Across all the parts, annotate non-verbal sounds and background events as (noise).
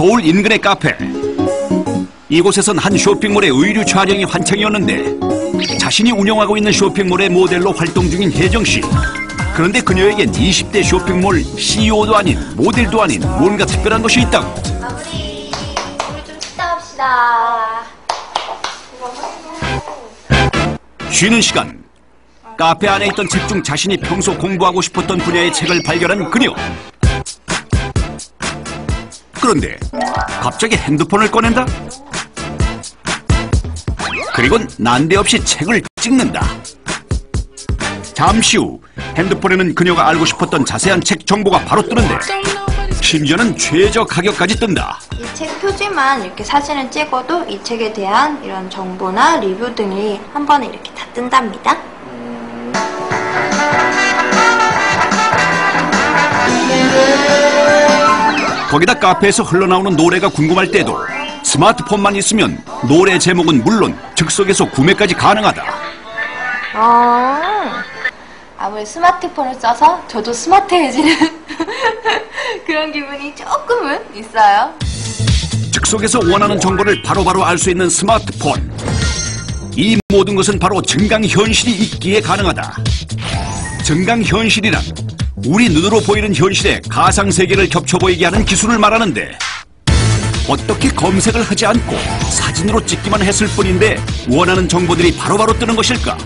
서울 인근의 카페. 이곳에선 한 쇼핑몰의 의류 촬영이 한창이었는데 자신이 운영하고 있는 쇼핑몰의 모델로 활동 중인 혜정 씨. 그런데 그녀에겐 20대 쇼핑몰 CEO도 아닌 모델도 아닌 뭔가 특별한 것이 있다고. 마무리. 우리 좀 쉬다 합시다. 쉬는 시간 카페 안에 있던 책 중 자신이 평소 공부하고 싶었던 분야의 책을 발견한 그녀 그런데 갑자기 핸드폰을 꺼낸다? 그리곤 난데없이 책을 찍는다. 잠시 후 핸드폰에는 그녀가 알고 싶었던 자세한 책 정보가 바로 뜨는데 심지어는 최저 가격까지 뜬다. 이 책 표지만 이렇게 사진을 찍어도 이 책에 대한 이런 정보나 리뷰 등이 한 번에 이렇게 다 뜬답니다. 거기다 카페에서 흘러나오는 노래가 궁금할 때도 스마트폰만 있으면 노래 제목은 물론 즉석에서 구매까지 가능하다. 아, 아무리 스마트폰을 써서 저도 스마트해지는 (laughs) 그런 기분이 조금은 있어요. 즉석에서 원하는 정보를 바로바로 알 수 있는 스마트폰. 이 모든 것은 바로 증강현실이 있기에 가능하다. 증강현실이란 우리 눈으로 보이는 현실에 가상세계를 겹쳐 보이게 하는 기술을 말하는데 어떻게 검색을 하지 않고 사진으로 찍기만 했을 뿐인데 원하는 정보들이 바로바로 뜨는 것일까?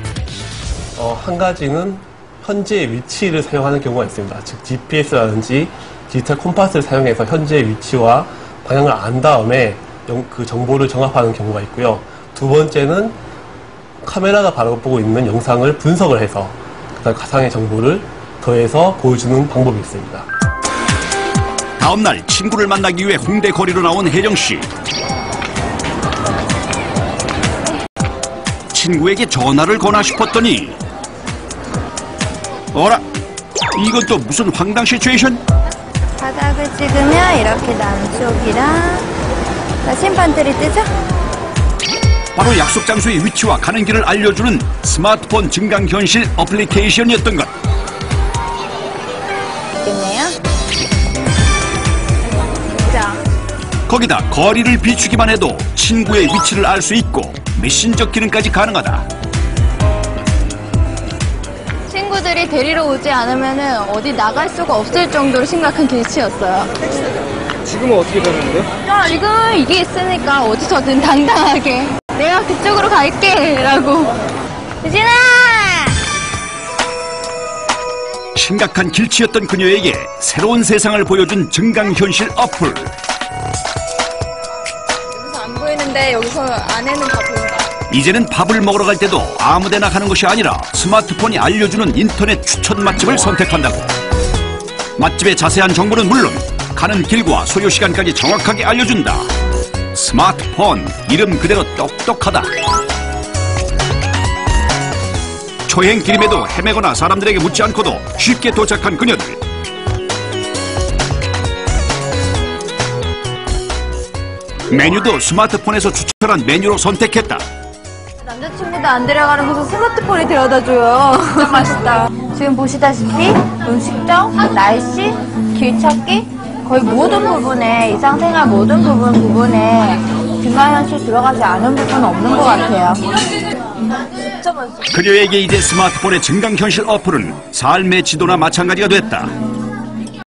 어, 한 가지는 현재의 위치를 사용하는 경우가 있습니다. 즉 GPS라든지 디지털 콤파스를 사용해서 현재의 위치와 방향을 안 다음에 영- 그 정보를 정합하는 경우가 있고요. 두 번째는 카메라가 바로 보고 있는 영상을 분석을 해서 그다음 가상의 정보를 더해서 보여주는 방법이 있습니다. 다음날 친구를 만나기 위해 홍대 거리로 나온 혜정 씨. 친구에게 전화를 거나 싶었더니 어라 이건 또 무슨 황당 시츄에이션? 바닥을 찍으면 이렇게 남쪽이랑 심판들이 뜨죠? 바로 약속 장소의 위치와 가는 길을 알려주는 스마트폰 증강현실 어플리케이션이었던 것. 있겠네요. 자, 거기다 거리를 비추기만 해도 친구의 위치를 알 수 있고 메신저 기능까지 가능하다. 친구들이 데리러 오지 않으면 어디 나갈 수가 없을 정도로 심각한 길치였어요. 지금은 어떻게 되는데? 지금 이게 있으니까 어디서든 당당하게 내가 그쪽으로 갈게 라고 유진아! 심각한 길치였던 그녀에게 새로운 세상을 보여준 증강현실 어플. 여기서 안 보이는데 여기서 안에는 다 보인다. 이제는 밥을 먹으러 갈 때도 아무데나 가는 것이 아니라 스마트폰이 알려주는 인터넷 추천 맛집을 선택한다고. 맛집의 자세한 정보는 물론 가는 길과 소요 시간까지 정확하게 알려준다. 스마트폰 이름 그대로 똑똑하다. 초행 길임에도 헤매거나 사람들에게 묻지 않고도 쉽게 도착한 그녀들. 메뉴도 스마트폰에서 추천한 메뉴로 선택했다. 남자친구도 안 데려가는 곳에 스마트폰이 데려다줘요. 진짜 (laughs) 맛있다. 지금 보시다시피 음식점, 날씨, 길 찾기 거의 모든 부분에 일상생활 모든 부분 부분에 증강현실 들어가지 않은 부분은 없는 것 같아요. 그녀에게 이제 스마트폰의 증강현실 어플은 삶의 지도나 마찬가지가 됐다.